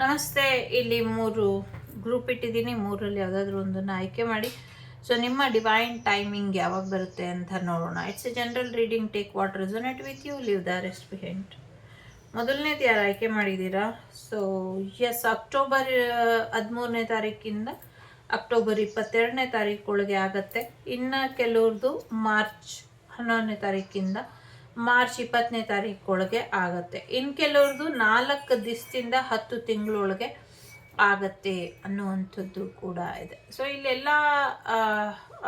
ನಮಸ್ತೆ, ಇಲ್ಲಿ ಮೂರು ಗ್ರೂಪ್ ಇಟ್ಟಿದ್ದೀನಿ. ಮೂರಲ್ಲಿ ಯಾವುದಾದ್ರೂ ಒಂದನ್ನು ಆಯ್ಕೆ ಮಾಡಿ. ಸೊ ನಿಮ್ಮ ಡಿವೈನ್ ಟೈಮಿಂಗ್ ಯಾವಾಗ ಬರುತ್ತೆ ಅಂತ ನೋಡೋಣ. It's a general reading take what resonate with you leave the rest behind ಮೊದಲನೇದು ಯಾರು ಆಯ್ಕೆ ಮಾಡಿದ್ದೀರಾ? ಸೊ ಎಸ್ ಅಕ್ಟೋಬರ್ ಹದಿಮೂರನೇ ತಾರೀಕಿಂದ ಅಕ್ಟೋಬರ್ ಇಪ್ಪತ್ತೆರಡನೇ ತಾರೀಕೊಳಗೆ ಆಗತ್ತೆ. ಇನ್ನು ಕೆಲವ್ರದ್ದು ಮಾರ್ಚ್ ಹನ್ನೊಂದನೇ ತಾರೀಕಿಂದ ಮಾರ್ಚ್ ಇಪ್ಪತ್ತನೇ ತಾರೀಕೊಳಗೆ ಆಗತ್ತೆ. ಇನ್ನು ಕೆಲವ್ರದ್ದು ನಾಲ್ಕು ದಿವಸದಿಂದ ಹತ್ತು ತಿಂಗಳೊಳಗೆ ಆಗತ್ತೆ ಅನ್ನುವಂಥದ್ದು ಕೂಡ ಇದೆ. ಸೊ ಇಲ್ಲೆಲ್ಲ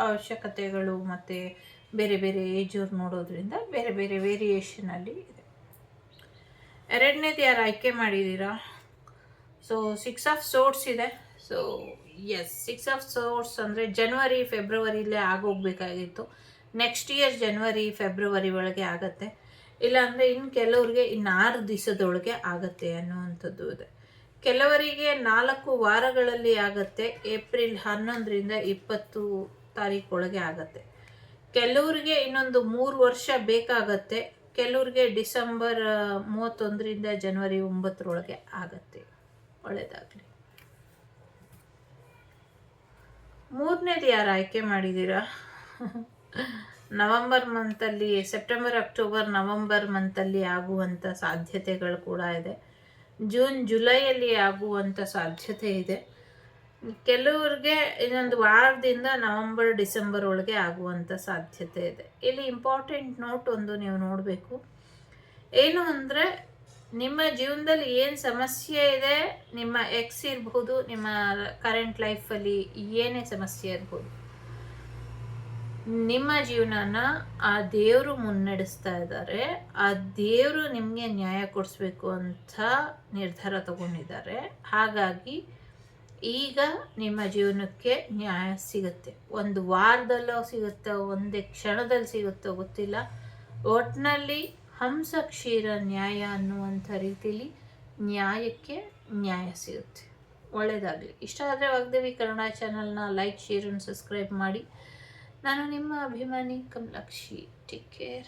ಅವಶ್ಯಕತೆಗಳು ಮತ್ತು ಬೇರೆ ಬೇರೆ ಏಜವ್ರು ನೋಡೋದ್ರಿಂದ ಬೇರೆ ಬೇರೆ ವೇರಿಯೇಷನಲ್ಲಿ ಇದೆ. ಎರಡನೇದು ಯಾರು ಆಯ್ಕೆ ಮಾಡಿದ್ದೀರಾ ಸೊ ಸಿಕ್ಸ್ ಆಫ್ ಸೋರ್ಟ್ಸ್ ಇದೆ. So yes six of sorts ಅಂದರೆ ಜನವರಿ ಫೆಬ್ರವರಿಲೇ ಆಗೋಗ್ಬೇಕಾಗಿತ್ತು. ನೆಕ್ಸ್ಟ್ ಇಯರ್ ಜನವರಿ ಫೆಬ್ರವರಿ ಒಳಗೆ ಆಗುತ್ತೆ. ಇಲ್ಲಾಂದರೆ ಇನ್ನು ಕೆಲವ್ರಿಗೆ ಇನ್ನು ಆರು ದಿವಸದೊಳಗೆ ಆಗತ್ತೆ ಅನ್ನುವಂಥದ್ದು ಇದೆ. ಕೆಲವರಿಗೆ ನಾಲ್ಕು ವಾರಗಳಲ್ಲಿ ಆಗುತ್ತೆ, ಏಪ್ರಿಲ್ ಹನ್ನೊಂದರಿಂದ ಇಪ್ಪತ್ತು ತಾರೀಕೊಳಗೆ ಆಗತ್ತೆ. ಕೆಲವ್ರಿಗೆ ಇನ್ನೊಂದು ಮೂರು ವರ್ಷ ಬೇಕಾಗತ್ತೆ, ಕೆಲವ್ರಿಗೆ ಡಿಸೆಂಬರ್ ಮೂವತ್ತೊಂದರಿಂದ ಜನವರಿ ಒಂಬತ್ತರೊಳಗೆ ಆಗತ್ತೆ. ಒಳ್ಳೆಯದಾಗಲಿ ಮೂರನೇದು ಯಾರು ಆಯ್ಕೆ ಮಾಡಿದ್ದೀರಾ ನವಂಬರ್ ಮಂತಲ್ಲಿ, ಸೆಪ್ಟೆಂಬರ್, ಅಕ್ಟೋಬರ್, ನವಂಬರ್ ಮಂತಲ್ಲಿ ಆಗುವಂಥ ಸಾಧ್ಯತೆಗಳು ಕೂಡ ಇದೆ. ಜೂನ್, ಜುಲೈಯಲ್ಲಿ ಆಗುವಂಥ ಸಾಧ್ಯತೆ ಇದೆ. ಕೆಲವ್ರಿಗೆ ಇನ್ನೊಂದು ವಾರದಿಂದ ನವಂಬರ್, ಡಿಸೆಂಬರ್ ಒಳಗೆ ಆಗುವಂಥ ಸಾಧ್ಯತೆ ಇದೆ. ಇಲ್ಲಿ ಇಂಪಾರ್ಟೆಂಟ್ ನೋಟ್ ಒಂದು ನೀವು ನೋಡಬೇಕು. ಏನು ಅಂದರೆ, ನಿಮ್ಮ ಜೀವನದಲ್ಲಿ ಏನು ಸಮಸ್ಯೆ ಇದೆ, ನಿಮ್ಮ ಎಕ್ಸ್ ಇರಬಹುದು ನಿಮ್ಮ ಕರೆಂಟ್ ಲೈಫಲ್ಲಿ ಏನೇ ಸಮಸ್ಯೆ ಇರ್ಬೋದು. ನಿಮ್ಮ ಜೀವನನ ಆ ದೇವರು ಮುನ್ನಡೆಸ್ತಾ ಇದ್ದಾರೆ. ಆ ದೇವರು ನಿಮಗೆ ನ್ಯಾಯ ಕೊಡಿಸ್ಬೇಕು ಅಂತ ನಿರ್ಧಾರ ತಗೊಂಡಿದ್ದಾರೆ. ಹಾಗಾಗಿ ಈಗ ನಿಮ್ಮ ಜೀವನಕ್ಕೆ ನ್ಯಾಯ ಸಿಗುತ್ತೆ. ಒಂದು ವಾರದಲ್ಲೋ ಸಿಗುತ್ತೋ, ಒಂದೇ ಕ್ಷಣದಲ್ಲಿ ಸಿಗುತ್ತೋ ಗೊತ್ತಿಲ್ಲ. ಒಟ್ಟಿನಲ್ಲಿ ಹಂಸ, ಕ್ಷೀರ, ನ್ಯಾಯ ಅನ್ನುವಂಥ ರೀತಿಯಲ್ಲಿ ನ್ಯಾಯಕ್ಕೆ ನ್ಯಾಯ ಸಿಗುತ್ತೆ. ಒಳ್ಳೆಯದಾಗಲಿ ಇಷ್ಟ ಆದರೆ ವಾಗ್ದೇವಿ ಕನ್ನಡ ಚಾನಲ್ನ ಲೈಕ್ ಶೇರ್ ಸಬ್ಸ್ಕ್ರೈಬ್ ಮಾಡಿ. ನಾನು ನಿಮ್ಮ ಅಭಿಮಾನಿ ಕಮಲಕ್ಷಿ. Take care